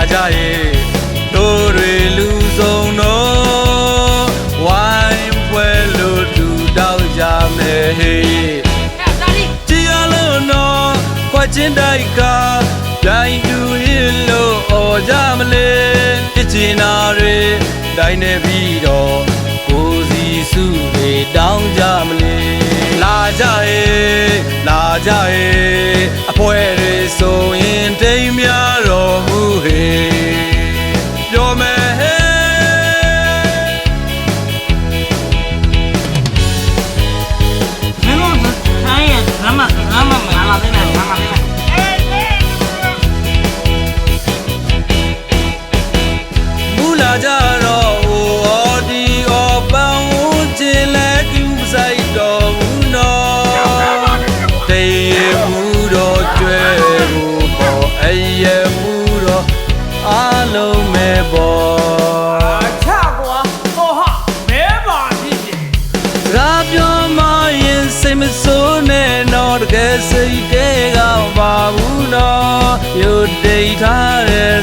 လာကြဟေးတို့တွေလူဆုံးတော့ဝိုင်းပွဲလို့တူတောက်ကြမယ်ဟေးအဲ့ဒါလေးကြည်ရလို့နော်ခွက်ချင်းတိုက်ကပြိုင်တူဟီလို့အော်ကြမလဲပြစ်ချင်နာတွေတိုင်းနေပြီးတော့ကိုစီစုတွေတောင်းကြမလဲလာကြရဲ့လာကြရဲ့အဖွဲတွေဆိုရင် မူ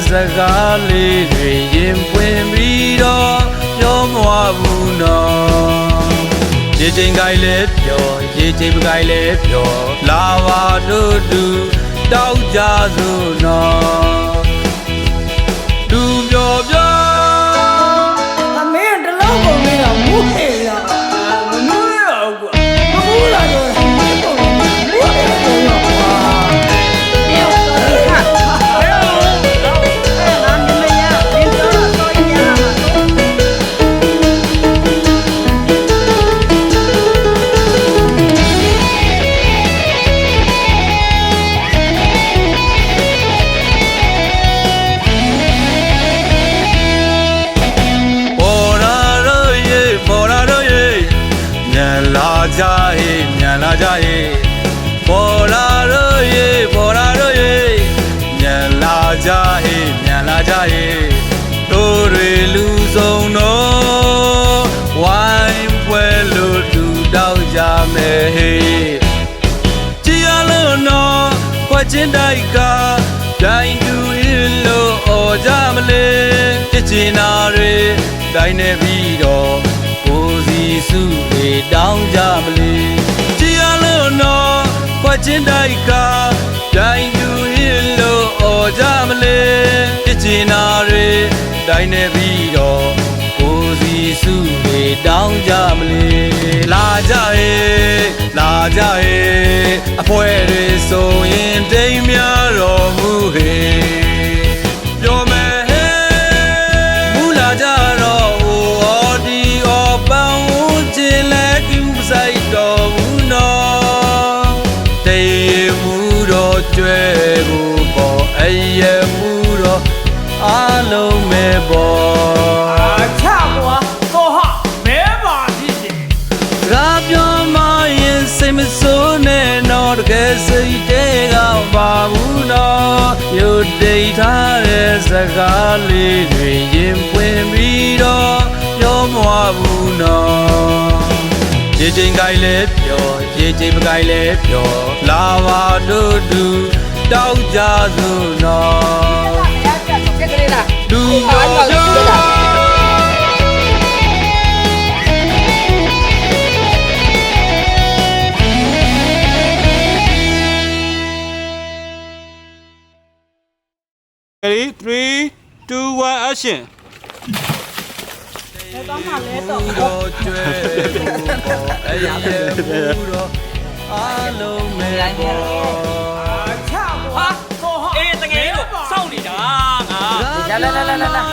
စကားလေးတွေရင်ပွင့်ပြီးတော့ပြောမဝဘူးနော်ရေချိန်ကိုင်းလဲပြောရေချိန်မကိုင်းလဲပြောလာပါတို့တူတောက်ကြစို့နော် လာကြဟေးညံလာကြဟေးပေါ်လာတော့ရေပေါ်လာတော့ရေညံလာကြဟေးညံလာကြဟေးတို့တွေလူဆုံးတော့ဝိုင်းပွဲလို့တူတောက်ကြမယ်ဟေးကြည်ရလို့နော်ခွက်ချင်းတိုက်ကပြိုင်တူဟီလို့အော်ကြမလဲပြစ်ချင်နာတွေတိုင်းနေပြီးတော့ကိုစီစု တွေတောင်းကြမလဲကြည်ရလို့နော်ခွက်ချင်းတိုက်ကပြိုင်တူဟီလို့အော်ကြမလဲပြစ်ချင်နာတွေတိုင်းနေပြီးတော့ကိုစီစုတွေတောင်းကြမလဲလာကြရဲ့လာကြရဲ့အဖွဲတွေဆိုရင်တိမ်များတော် လုံးပဲပေါ်အချကွာဟောဟာမဲပါဖြစ်တယ်ရာပြောမရင်စိတ်မဆိုးနဲ့တော့တကယ်စိတ်တဲကပါဘူးနော်ယူတိတ်ထားတဲ့စကားလေးတွေရင်ပွင့်ပြီးတော့ပြောမဝဘူးနော်ရေချိန်ကိုင်းလဲပြောရေချိန်မကိုင်းလဲပြောလာပါတို့တူတောက်ကြစို့နော် ရကြတော့ချက်ကလေးလားလူပြောပြော Ready? Three, two, one, action. ဘ လာလာလာလာလာ